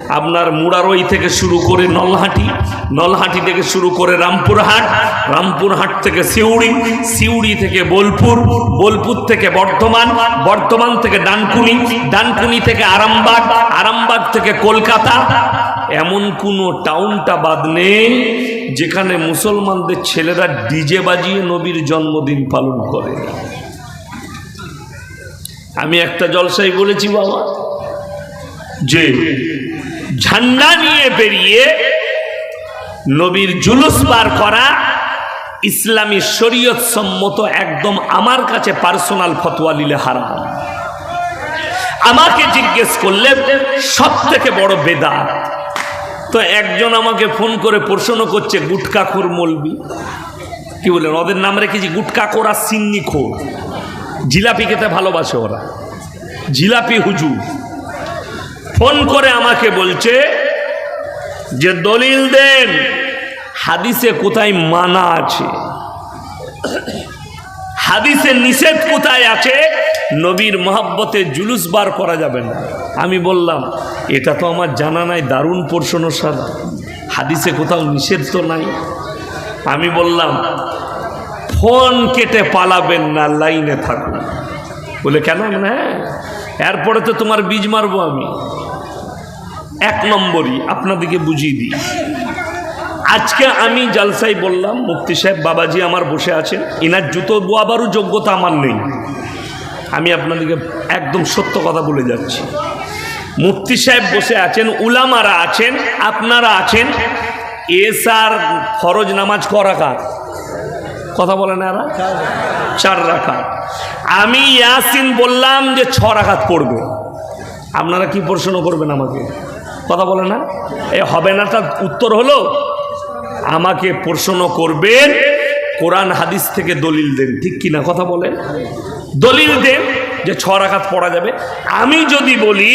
আপনার মুড়ারই থেকে শুরু করে নলহাটি নলহাটি থেকে শুরু করে রামপুরহাট রামপুরহাট থেকে সিউড়ি সিউড়ি থেকে বোলপুর বোলপুর থেকে বর্ধমান বর্ধমান থেকে ডানকুনি ডানকুনি থেকে আরামবাগ আরামবাগ থেকে কলকাতা। এমন কোনো টাউনটা বাদ নেই যেখানে মুসলমানদের ছেলেরা ডিজে বাজিয়ে নবীর জন্মদিন পালন করে। আমি একটা জলসাই বলেছি বাবা, যে ঝান্ডা নিয়ে বেরিয়ে নবীর জুলুস বার করা ইসলামী শরীয়ত সম্মত একদম আমার কাছে পার্সোনাল ফতোয়া নিলে হারাম। আমাকে জিজ্ঞেস করলে সব থেকে বড় বেদা তো একজন আমাকে ফোন করে প্রশ্ন করছে গুটকাখোর মলবি? কি বলেন ওদের নাম রেখেছি গুটকাখোর আর সিন্নি খোর। জিলাপি খেতে ভালোবাসে ওরা। জিলাপি হুজুর। ফোন করে আমাকে বলছে যে, দলিল দেন, হাদিসে কোথায় মানা আছে? হাদিসে নিষেধ কোথায় আছে? নবীর মহাব্বতে জুলুস বার করা যাবে না। আমি বললাম, এটা তো আমার জানা নাই, দারুণ প্রশ্ন স্যার। হাদিসে কোথাও নিষেধ তো নাই। আমি বললাম, ফোন কেটে পালাবেন না, লাইনে থাকুন। বলে, কেন? হ্যাঁ এরপরে তো তোমার বীজ মারবো আমি। এক নম্বরই আপনাদেরকে বুঝিয়ে দিই। আজকে আমি জালসাই বললাম, মুফতি সাহেব, বাবাজি আমার বসে আছেন। এনার জুতো বোয়াবারও যোগ্যতা আমার নেই। আমি আপনাদেরকে একদম সত্য কথা বলে যাচ্ছি। মুফতি সাহেব বসে আছেন, উলামারা আছেন, আপনারা আছেন। এসার ফরজ নামাজ করাকার কথা বলেন এরা? চার রাখা আমি ইয়াসিন বললাম যে ছ রাখাত পড়বে। আপনারা কি প্রশ্ন করবেন আমাকে? কথা বলে না? এ হবে না, তার উত্তর হলো, আমাকে প্রশ্ন করবেন, কোরআন হাদিস থেকে দলিল দেন, ঠিক কি না কথা বলেন? দলিল দেন যে ছ রাখাত পড়া যাবে। আমি যদি বলি,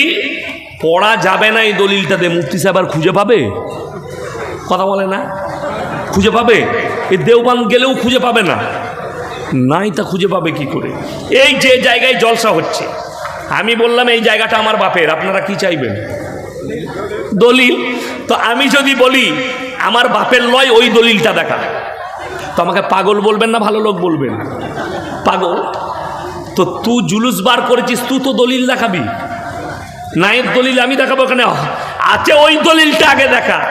পড়া যাবে না, এই দলিলটা দে মুফতি সাহেব আর খুঁজে পাবে? কথা বলে না? খুঁজে পাবে? এই দেওবান গেলেও খুঁজে পাবে না। নাই তা খুঁজে পাবে কি করে? এই যে জায়গায় জলসা হচ্ছে, আমি বললাম এই জায়গাটা আমার বাপের, আপনারা কি চাইবেন? দলিল। তো আমি যদি বলি, আমার বাপের লয় ওই দলিলটা দেখা। তো আমাকে পাগল বলবেন না, ভালো লোক বলবেন। পাগল। তো তুই জুলুস বার করেছিস, তুই তো দলিল দেখাবি। নায়ের দলিল আমি দেখাবো কেন? আছে ওই দলিলটা আগে দেখা।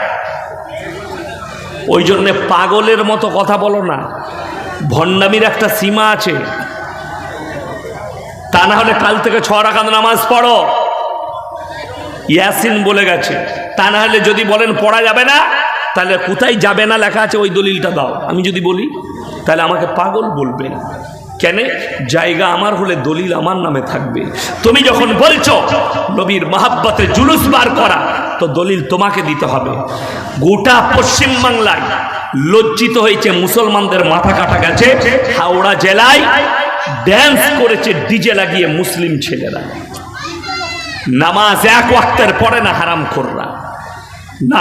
ওই জন্যে পাগলের মতো কথা বলো না। ভণ্ডামির একটা সীমা আছে। তা না হলে কাল থেকে ছ রাখাত নামাজ পড়ো। ইয়াসিন বলে গেছে। তা না হলে যদি বলেন পড়া যাবে না, তাহলে কোথায় যাবে না লেখা আছে ওই দলিলটা দাও। আমি যদি বলি, তাহলে আমাকে পাগল বলবেন কেন? জায়গা আমার হলে দলিল আমার নামে থাকবে। তুমি যখন বলছো, নবীর মাহাব্বতে জুলুস বার করা, তো দলিল তোমাকে দিতে হবে। গোটা পশ্চিম বাংলায় লজ্জিত হয়েছে মুসলমানদের মাথা কাটা গেছে। হাওড়া জেলায় ড্যান্স করেছে ডিজে লাগিয়ে মুসলিম ছেলেরা। নামাজ এক ওয়াক্তের পরে না হারাম কররা না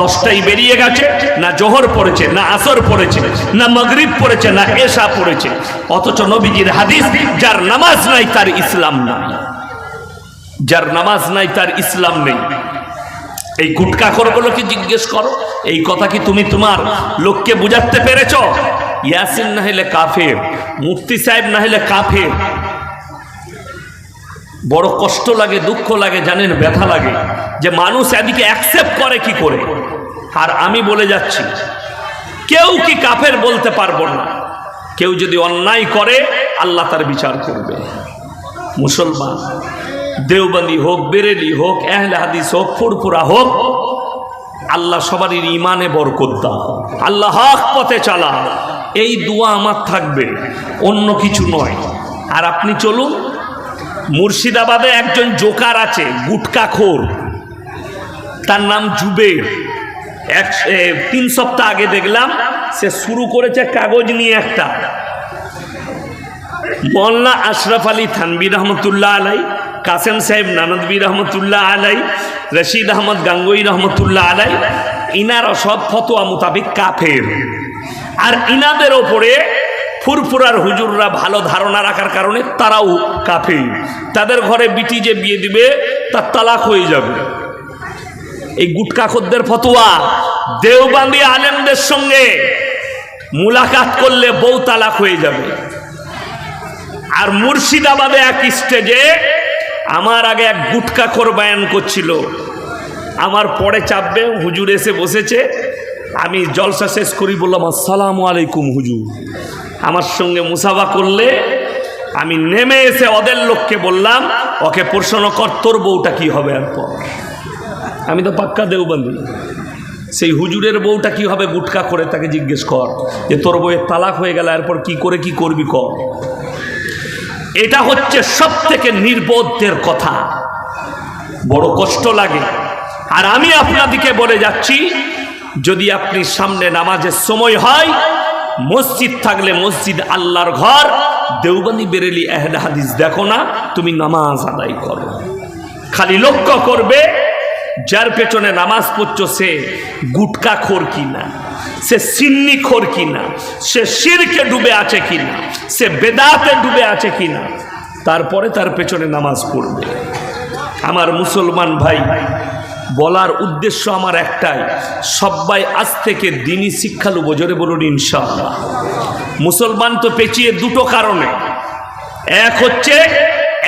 দশটাই বেরিয়ে গেছে, না জোহর পড়েছে, না আসর পড়েছে, না মগরিব পড়েছে, না এশা পড়েছে। অথচ নবীজির হাদিস, যার নামাজ নাই তার ইসলাম নাই। যার নামাজ নাই তার ইসলাম নেই। এই গুটকা করগুলোকে জিজ্ঞেস করো? এই কথা কি তুমি তোমার লোককে বুঝাতে পেরেছ? ইয়াসিন না হলে কাফের, মুফতি সাহেব না হলে কাফের বড় কষ্ট লাগে, দুঃখ লাগে, জানেন, ব্যথা লাগে। যে মানুষ এদিকে অ্যাকসেপ্ট করে কি করে? আর আমি বলে যাচ্ছি, কেউ কি কাফের বলতে পারব না। কেউ যদি অন্যায় করে, আল্লাহ তার বিচার করবে। মুসলমান, দেওবন্দি হোক, বেরেলি হোক এহলে হাদিস হোক, ফুরফুরা হোক, আল্লাহ সবারই ইমানে বরকত আল্লাহ হক পথে চালা। এই দোয়া আমার থাকবে, অন্য কিছু নয়। আর আপনি চলুন মুর্শিদাবাদে একজন জোকার আছে গুটকাখোর তার নাম জুবের। এক তিন সপ্তাহ আগে দেখলাম, সে শুরু করেছে কাগজ নিয়ে একটা। মোল্লা আশরাফ আলী থানবী রহমতুল্লাহ আলাই, কাসেম সাহেব নানদবী রহমতুল্লাহ আলাই, রশিদ আহমদ গাঙ্গুই রহমতুল্লাহ আলাই, ইনারা সব ফতোয়া মোতাবেক কাফের। আর ইনাদের ওপরে ফুরফুরার হুজুররা ভালো ধারণা রাখার কারণে তারাও কাফের। তাদের ঘরে বিটি যে বিয়ে দিবে, তার তালাক হয়ে যাবে। এই গুটকাখদ্দের ফতোয়া, দেওবান্দি আলেমদের সঙ্গে মুলাকাত করলে বউ তালাক হয়ে যাবে। আর মুর্শিদাবাদে এক স্টেজে আমার আগে এক গুটকা খোর বায়ান করছিল। আমার পরে চাপবে, হুজুর এসে বসেছে। আমি জলসা শেষ করি, বললাম, আসসালামু আলাইকুম হুজুর। আমার সঙ্গে মুসাফা করলে আমি নেমে এসে ওদের লোককে বললাম, ওকে প্রশ্ন কর, তোর বউটা কি হবে এরপর? আমি তো পাক্কা দেওবন্দি। সেই হুজুরের বউটা কি হবে গুটকা করে তাকে জিজ্ঞেস কর, যে তোর বউয়ের তালাক হয়ে গেল, এরপর কি করে, কি করবি কর? এটা হচ্ছে সব থেকে নির্বোধদের কথা। বড় কষ্ট লাগে। আর আমি আপনাদিকে বলে যাচ্ছি, যদি আপনি সামনে নামাজের সময় হয় মসজিদ থাকলে মসজিদ আল্লাহর ঘর। দেওবানি বেরেলি এহেদ হাদিস দেখো না, তুমি নামাজ আদায় করো। খালি লক্ষ্য করবে, যার পেছনে নামাজ পড়ছ সে গুটকা খোর কিনা, সে সিন্নি খোর কিনা, সে শিরকে ডুবে আছে কিনা, সে বেদাতে ডুবে আছে কিনা, তারপরে তার পেছনে নামাজ পড়বে। আমার মুসলমান ভাই বলার উদ্দেশ্য আমার একটাই সবাই আজ থেকে দিনই শিক্ষা লুবো জোরে বলুন ইনশাআল্লাহ। মুসলমান তো পেঁচিয়ে দুটো কারণে। এক হচ্ছে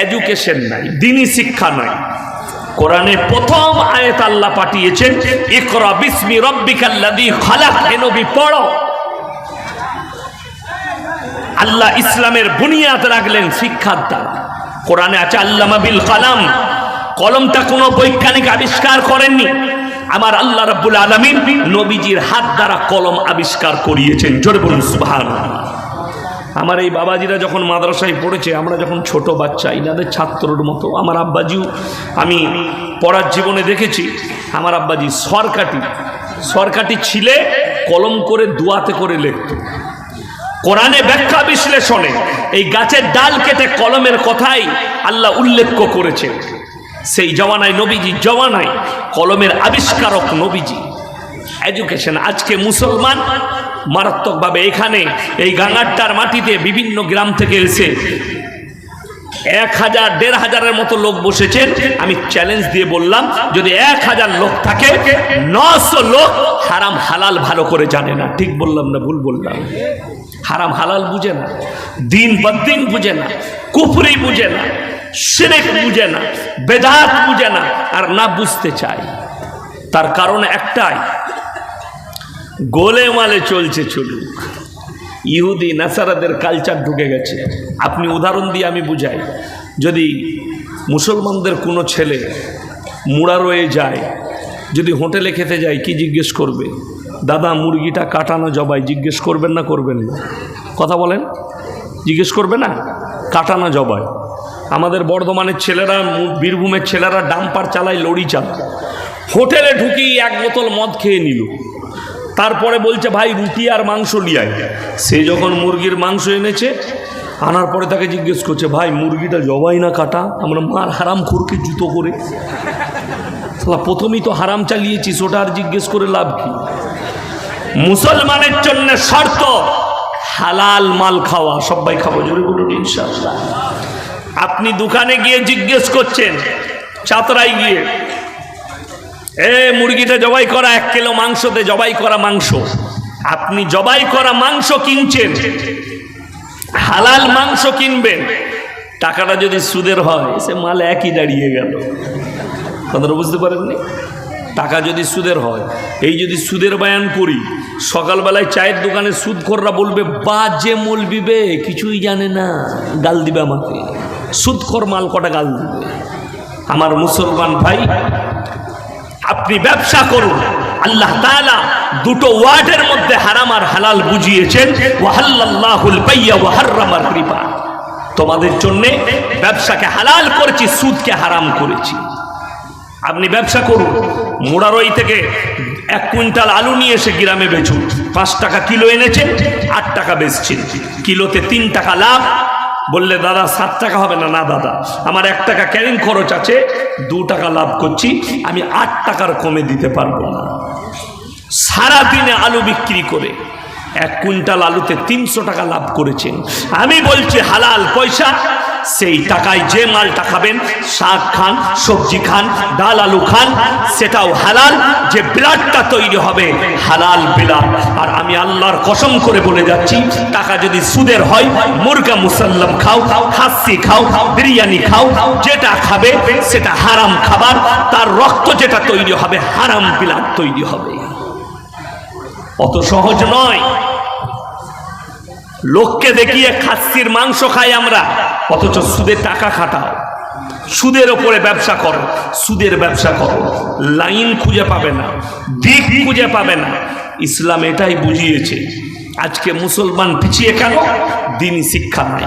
এডুকেশন নাই, দিনই শিক্ষা নাই। কোরআনে প্রথম আয়াত আল্লাহ পাঠিয়েছেন, ইকরা বিসমি রব্বিকাল্লাযী খালাক, হে নবী পড়ো। আল্লাহ ইসলামের বুনিয়াদ রাখলেন শিক্ষার দ্বারা। কোরআনে আছে আল্লামা বিল কালাম কলমটা কোনো বৈজ্ঞানিক আবিষ্কার করেননি। আমার আল্লাহ রাব্বুল আলামিন নবীজির হাত দ্বারা কলম আবিষ্কার করিয়েছেন। জোরে বলুন, সুবহানাল্লাহ। আমার এই বাবাজিরা যখন মাদ্রাসায় পড়েছে, আমরা যখন ছোট বাচ্চা, ইনাদের ছাত্রর মতো, আমার আব্বাজিও, আমি পড়ার জীবনে দেখেছি, আমার আব্বাজি সরকাটি সরকাটি ছিলে, কলম করে দুয়াতে করে লিখত। কোরআনে ব্যাখ্যা বিশ্লেষণে এই গাছের ডাল কেটে কলমের কথাই আল্লাহ উল্লেখ করেছে। সেই জওয়ানায় নবীজি, জওয়ানায় কলমের আবিষ্কারক নবীজি। এডুকেশন আজকে মুসলমান, মারাত্মকভাবে এখানে এই গাঙ্গারটার মাটিতে বিভিন্ন গ্রাম থেকে এসে এক হাজার, দেড় হাজারের মতো লোক বসেছেন আমি চ্যালেঞ্জ দিয়ে বললাম, যদি এক হাজার লোক থাকে, নশো লোক হারাম হালাল ভালো করে জানে না। ঠিক বললাম না, ভুল বললাম। হারাম হালাল বুঝে না। দিন বদিন বুঝে না। কুফরি বুঝে না। সিরেক বুঝে না, বেদাত বুঝে না, আর না বুঝতে চায়। তার কারণ একটাই, গোলে মালে চলছে চলুক। ইহুদি, নাসারাদের কালচার ঢুকে গেছে। আপনি উদাহরণ দিয়ে আমি বুঝাই, যদি মুসলমানদের কোনো ছেলে মুড়া রয়ে যায়, যদি হোটেলে খেতে যায়, কি জিজ্ঞেস করবে? দাদা, মুরগিটা কাটানো জবাই, জিজ্ঞেস করবেন না করবেন না? কথা বলেন? জিজ্ঞেস করবে না? কাটানো জবাই। আমাদের বর্ধমানের ছেলেরা, বীরভূমের ছেলেরা ডাম্পার চালায় লড়ি চালায়। হোটেলে ঢুকি এক বোতল মদ খেয়ে নিল। তারপরে বলছে, ভাই, রুটি আর মাংস লিয়াই সে যখন মুরগির মাংস এনেছে, আনার পরে তাকে জিজ্ঞেস করছে, ভাই, মুরগিটা জবাই না কাটা? আমরা মার হারাম খুরকে জুতো করে। শালা, প্রথমেই তো হারাম চালিয়েছিস, ওটা আর জিজ্ঞেস করে লাভ কি? মুসলমানের জন্য শর্ত হালাল মাল খাওয়া, সবাই খাব। জোরে বলুন, ইনশাআল্লাহ। আপনি দোকানে গিয়ে জিজ্ঞেস করছেন চাতরাই গিয়ে, এ, মুরগিটা জবাই করা এক কিলো মাংসতে জবাই করা মাংস। আপনি জবাই করা মাংস কিনছেন, হালাল মাংস কিনবেন, টাকাটা যদি সুদের হয়, সে মাল একই দাঁড়িয়ে গেল। কথাটা বুঝতে পারেননি? টাকা যদি সুদের হয়, এই যদি সুদের বায়ান করি, সকালবেলায় চায়ের দোকানে সুদখোররা বলবে, বাজে মলবিবে কিছুই জানে না, গাল দিবে আমাকে। সুদখোর মাল কটা গাল দিবে? আমার মুসলমান ভাই, আপনি ব্যবসা করুন। আল্লাহ তাআলা দুটো ওয়ার্ডের মধ্যে হারাম আর হালাল বুঝিয়েছেন। ওয়াহাল্লাহুল বাইয়া ওয়া হাররামার রিবা। তোমাদের জন্য ব্যবসাকে হালাল করেছি, সুদকে হারাম করেছি। আপনি ব্যবসা করুন। মোড়ারই থেকে এক কুইন্টাল আলু নিয়ে এসে গ্রামে বেচুন। পাঁচ টাকা কিলো এনেছেন, আট টাকা বেচছেন। কিলোতে তিন টাকা লাভ বললে, দাদা, সাত টাকা হবে না? না, দাদা, আমার এক টাকা ক্যারিং খরচ আছে, দু টাকা লাভ করছি, আমি আট টাকার কমে দিতে পারব না। সারাদিনে আলু বিক্রি করে এক কুইন্টাল আলুতে তিনশো টাকা লাভ করেছেন। আমি বলছি, হালাল পয়সা, সেই টাকায় যে মালটা খাবেন, শাক খান, সবজি খান, ডাল, আলু খান, সেটাও হালাল, যে ব্লাডটা তৈরি হবে, হালাল বিলাল আর আমি আল্লাহর কসম করে বলে যাচ্ছি, টাকা যদি সুদের হয়, মুরগা মুসাল্লাম খাও, খাসি খাও, বিরিয়ানি খাও, যেটা খাবে, সেটা হারাম খাবার, তার রক্ত যেটা তৈরি হবে, হারাম বিলাদ তৈরি হবে। অত সহজ নয়। লোককে দেখিয়ে খাসির মাংস খাই আমরা, অথচ সুদের টাকা খাটাও। সুদের ওপরে ব্যবসা করো, সুদের ব্যবসা করো। লাইন খুঁজে পাবে না, দিক খুঁজে পাবে না। ইসলাম এটাই বুঝিয়েছে, আজকে মুসলমান পিছিয়ে কেন? দিনই শিক্ষা নাই।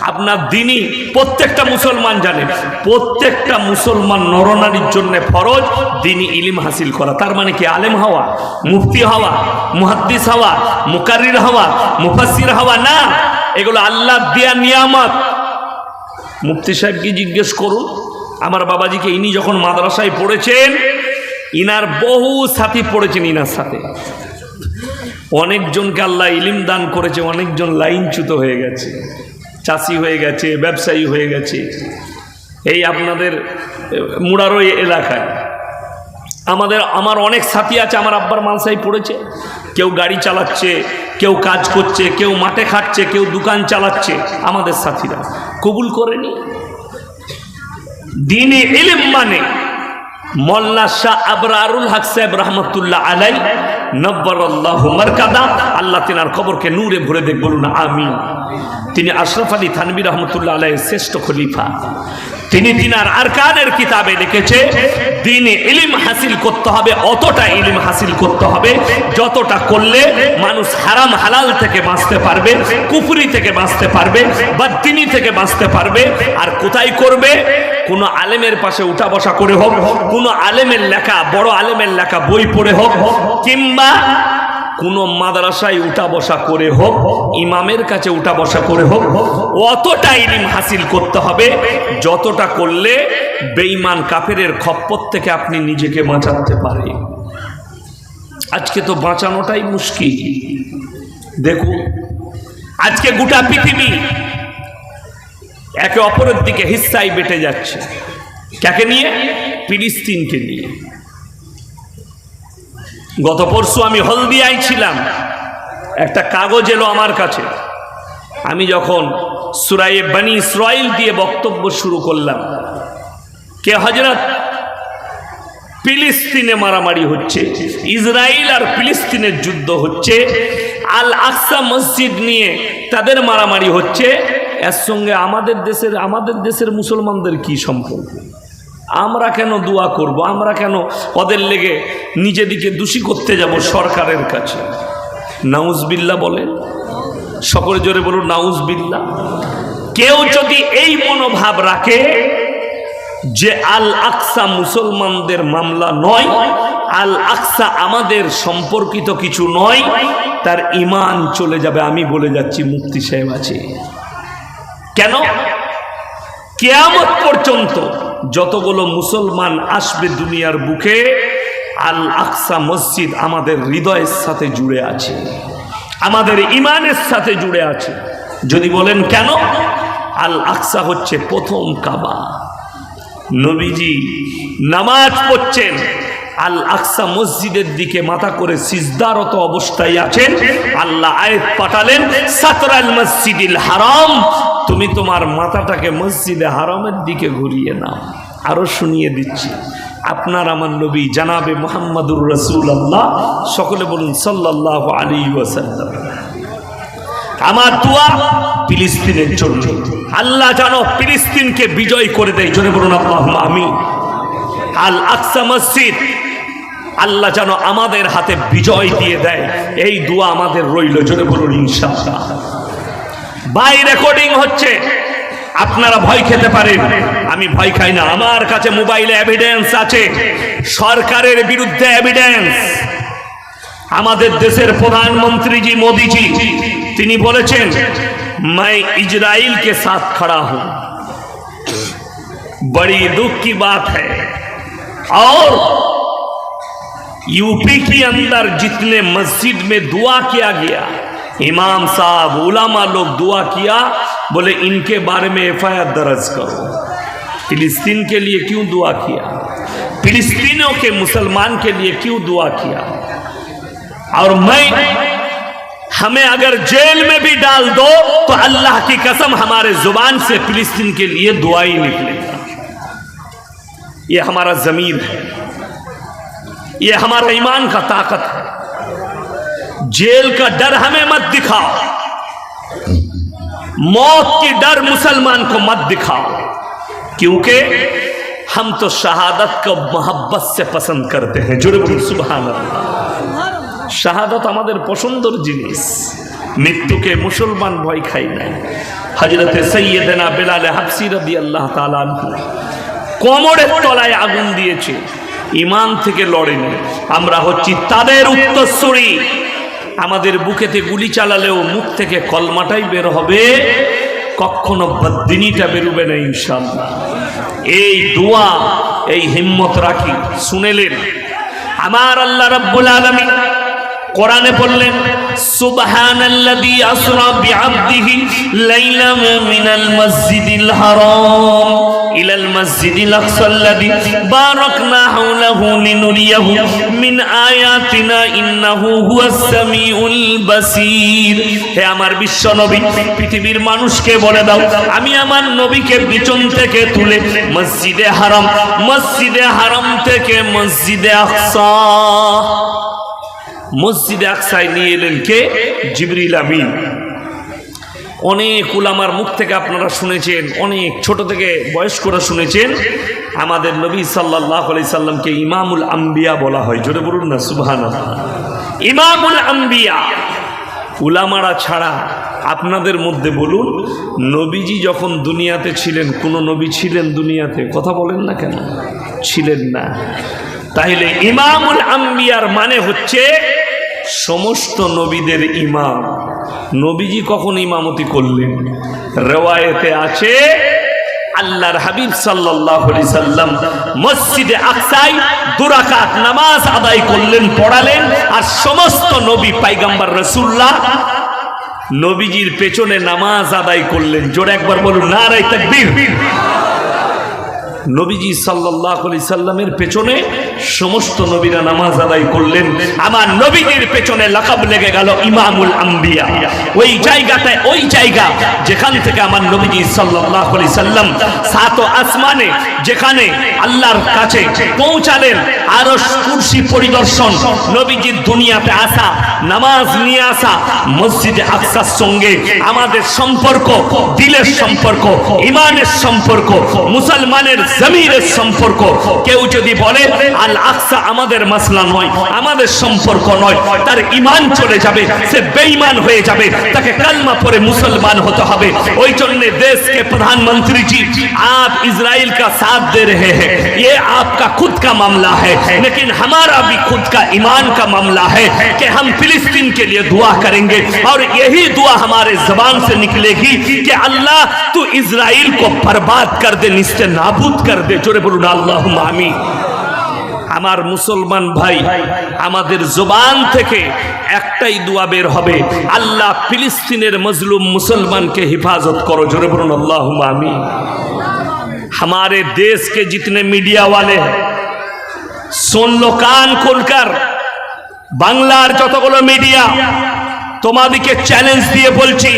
আপনার দিনই প্রত্যেকটা মুসলমান জানে। প্রত্যেকটা মুসলমান নরনারীর জন্য ফরজ, দিনই ইলিম হাসিল করা। তার মানে কি? আলেম হওয়া, মুফতি হওয়া, মুহাদ্দিস হওয়া মুকারির হওয়া মুফাসির হওয়া না। এগুলো আল্লাহ দেয়া নিয়ামত। মুফতি সাহেবকে জিজ্ঞেস করুন, আমার বাবাজিকে ইনি যখন মাদ্রাসায় পড়েছেন, ইনার বহু সাথী পড়েছেন ইনার সাথে। অনেকজনকে আল্লাহ ইলিম দান করেছে, অনেকজন লাইনচ্যুত হয়ে গেছে। চাষি হয়ে গেছে, ব্যবসায়ী হয়ে গেছে। এই আপনাদের মুড়ারই এলাকায়। আমাদের, আমার অনেক সাথী আছে, আমার আব্বার মালসাই পড়েছে। কেউ গাড়ি চালাচ্ছে, কেউ কাজ করছে, কেউ মাঠে খাটছে, কেউ দোকান চালাচ্ছে, আমাদের সাথীরা। কবুল করেনি। দিনে ইলিম মানে মোল্লা আবরারুল হক সাহেব আলাই খবরকে নূরে ভরে দেখ বলুন আমিন। তিনি শ্রেষ্ঠ খলিফা। তিনি কিতাবে হাসিল করতে হবে, অতটা হাসিল করতে হবে, যতটা করলে মানুষ হারাম হালাল থেকে বাঁচতে পারবে, কুফুরি থেকে বাঁচতে পারবে, বা তিনি থেকে বাঁচতে পারবে, আর কোথায় করবে? কোনো আলেমের পাশে উঠা বসা করে হোক, কোনো আলেমের লেখা, বড় আলেমের লেখা বই পড়ে হোক, কিংবা কোনো মাদ্রাসায় উঠা বসা করে হোক, ইমামের কাছে উঠা বসা করে হোক, অতটা ইলিম হাসিল করতে হবে, যতটা করলে বেঈমান কাফেরের খপ্পর থেকে আপনি নিজেকে বাঁচাতে পারেন আজকে তো বাঁচানোটাই মুশকিল। দেখুন, আজকে গোটা পৃথিবী একে অপরের দিকে হিস্সায় বেটে যাচ্ছে। কাকে নিয়ে? ফিলিস্তিনকে নিয়ে। গত পরশু আমি হলদিয়ায় ছিলাম। একটা কাগজ এলো আমার কাছে। আমি যখন সুরাইয়ে বানি ইসরাইল দিয়ে বক্তব্য শুরু করলাম, কে হজরত ফিলিস্তিনে মারামারি হচ্ছে ইসরায়েল আর ফিলিস্তিনের যুদ্ধ হচ্ছে আল আকসা মসজিদ নিয়ে তাদের মারামারি হচ্ছে এর সঙ্গে আমাদের দেশের আমাদের দেশের মুসলমানদের কি সম্পর্ক? আমরা কেন দোয়া করব? আমরা কেন ওদের লেগে নিজেদিকে দোষী করতে যাব সরকারের কাছে? নাউজবিল্লা বলে? সকলে জোরে বলুন নাউজবিল্লা কেউ যদি এই মনোভাব রাখে যে আল আকসা মুসলমানদের মামলা নয় আল আকসা আমাদের সম্পর্কিত কিছু নয়, তার ইমান চলে যাবে। আমি বলে যাচ্ছি মুক্তি সাহেব আছে। কেন? কেয়ামত পর্যন্ত যতগুলো মুসলমান আসবে দুনিয়ার বুকে, আল আকসা মসজিদ আমাদের হৃদয়ের সাথে জুড়ে আছে, আমাদের ইমানের সাথে জুড়ে আছে। যদি বলেন কেন? আল আকসা হচ্ছে প্রথম কাবা। নবীজি নামাজ পড়ছেন, আল আকসা মসজিদের দিকে মাথা করে সিজদারত অবস্থায় আছেন, আল্লাহ আয়াত পাঠালেন, সাতরাল মসজিদিল হারাম তুমি তোমার মাথাটাকে মসজিদে হারামের দিকে ঘুরিয়ে নাও। আরও শুনিয়ে দিচ্ছি। আপনার আমার নবী জানাবে মোহাম্মদুর রসুল আল্লাহ সকলে বলুন সাল্লাহ আলী ওয়াসাল্লাম। আমার দোয়া ফিলিস্তিনের জন্য। আল্লাহ জানো ফিলিস্তিনকে বিজয় করে দেয়। জোরে বলুন আল্লাহ আমি আল আকসা মসজিদ। আল্লাহ যেন আমাদের হাতে বিজয় দিয়ে দেয়। এই দোয়া আমাদের রইল। জোরে বলুন, ইনশাআল্লাহ। বাই রেকর্ডিং হচ্ছে আপনারা ভয় খেতে পারেন আমি ভয় খাই না আমার কাছে মোবাইলে এভিডেন্স আছে সরকারের বিরুদ্ধে এভিডেন্স আমাদের দেশের প্রধানমন্ত্রীজি মোদীজি তিনি বলেছেন मैं इजराइल के साथ खड़ा हूं बड़ी दुख की बात है और यूपी के अंदर जितने मस्जिद में दुआ किया गया امام صاحب، علماء لوگ دعا کیا، بولے ان کے بارے میں ایف آئی آر درج کرو۔ فلسطین کے لیے کیوں دعا کیا؟ فلسطینوں کے مسلمان کے لیے کیوں دعا کیا؟ اور میں، ہمیں اگر جیل میں بھی ڈال دو، تو اللہ کی قسم ہمارے زبان سے فلسطین کے لیے دعائی نکلے گا۔ یہ ہمارا ضمیر ہے۔ یہ ہمارا ایمان کا طاقت ہے۔ जेल का डर हमें मत दिखाओ। मौत की डर मुसलमान को मत दिखाओ। क्योंकि हम तो शहादत को मोहब्बत से पसंद करते हैं। जुड़े बोल सुबह শাহাদত আমাদের পছন্দর জিনিস মৃত্যুকে মুসলমান ভয় খাই নাই হজরতে সৈয়দেনা বেলালে হাফসি রবি আল্লাহ তালান কোমরে তলায় আগুন দিয়েছে ইমান থেকে লড়েনি আমরা হচ্ছি তাদের উত্তরসূরি আমাদের বুকেতে গুলি চালালেও মুখ থেকে কলমাটাই বের হবে। কখনো বদিনীটা বেরোবে না ইনশাল্লাহ এই দোয়া, এই হিম্মত রাখি শুনেলেন আমার আল্লাহ রব্বুল আলামিন কোরআনে বললেন সুবহানাল্লাযী আসরা বিআবদিহি লাইলাম মিনাল মাসজিদিল হারাম, ইলাল মাসজিদিল আকসাল্লাযী বারাকনা হাওলাহু লিনুরিয়াহু মিন আয়াতিনা ইন্নাহু হুয়াস সামিউল বাসীর। হে আমার বিশ্ব নবী, পৃথিবীর মানুষকে বলে দাও, আমি আমার নবীকে পিছন থেকে তুলে মসজিদে হারাম মসজিদে হারাম থেকে মসজিদে আকসা। মসজিদে আকসায় নিয়ে এলেন কে? জিবরিল আমিন। অনেক উলামার মুখ থেকে আপনারা শুনেছেন, অনেক ছোট থেকে বয়স্করা শুনেছেন। আমাদের নবী সাল্লাহ আলি সাল্লামকে ইমামুল আম্বিয়া বলা হয়। জোরে বলুন না সুবহান ইমামুল আম্বিয়া। উলামারা ছাড়া আপনাদের মধ্যে বলুন, নবীজি যখন দুনিয়াতে ছিলেন, কোন নবী ছিলেন দুনিয়াতে? কথা বলেন না কেন? ছিলেন না। তাইলে ইমামুল আম্বিয়ার মানে হচ্ছে সমস্ত নবীদের ইমাম। নবীজি কখন ইমামতি করলেন? রেওয়ায়েতে আছে, আল্লাহর হাবিব আলাইহি সাল্লাম মসজিদে আকসায় দুরাকাত নামাজ আদায় করলেন, পড়ালেন, আর সমস্ত নবী পাইগাম্বার রসুল্লাহ নবীজির পেছনে নামাজ আদায় করলেন। জোরে একবার বলুন নারাই তাকবীর। নবীজি সাল্লাহ আলি সাল্লামের পেছনে সমস্ত নবীরা নামাজ আদায় করলেন। আমার নবীজির পেছনে লাকাব লেগে গেল ইমামুল আম্বিয়া। ওই জায়গাটায় ওই জায়গা যেখান থেকে আমার নবীজি সাল্লাহ আলি সাল্লাম সাত আসমানে যেখানে আল্লাহর কাছে পৌঁছালেন আরও কুর্সি পরিদর্শন, নবীজির দুনিয়াতে আসা, নামাজ নিয়ে আসা, মসজিদে আকসার সঙ্গে আমাদের সম্পর্ক, দিলের সম্পর্ক ইমানের সম্পর্ক, মুসলমানের জমিরের সম্পর্ক কেউ যদি বলে আল আকসা আমাদের মাসলা নয় আমাদের সম্পর্ক নয় তার ইমান চলে যাবে সে বেঈমান হয়ে যাবে তাকে কালমা পরে মুসলমান হতে হবে ওই জন্য देश के प्रधानमंत्री जी आप इसराइल का साथ दे रहे हैं ये आपका खुद का मामला है लेकिन हमारा भी खुद का ईमान का मामला है कि हम फिलिस्तीन के लिए दुआ करेंगे और यही दुआ हमारे जबान से निकलेगी कि अल्लाह तू इसराइल को बर्बाद कर दे निस्ते नाबूद कर दे जोरे बोलून আল্লাহ আমিন আমার মুসলমান ভাই আমাদের জবান থেকে একটাই দোয়া বের হবে আল্লাহ ফিলিস্তিনের মজলুম মুসলমানকে হিফাজত করো জোরে বলুন আল্লাহ আমিন हमारे देश के जितने मीडिया वाले हैं सुन लो कान खोलकर বাংলার যতগুলো মিডিয়া তোমাদেরকে চ্যালেঞ্জ দিয়ে বলছি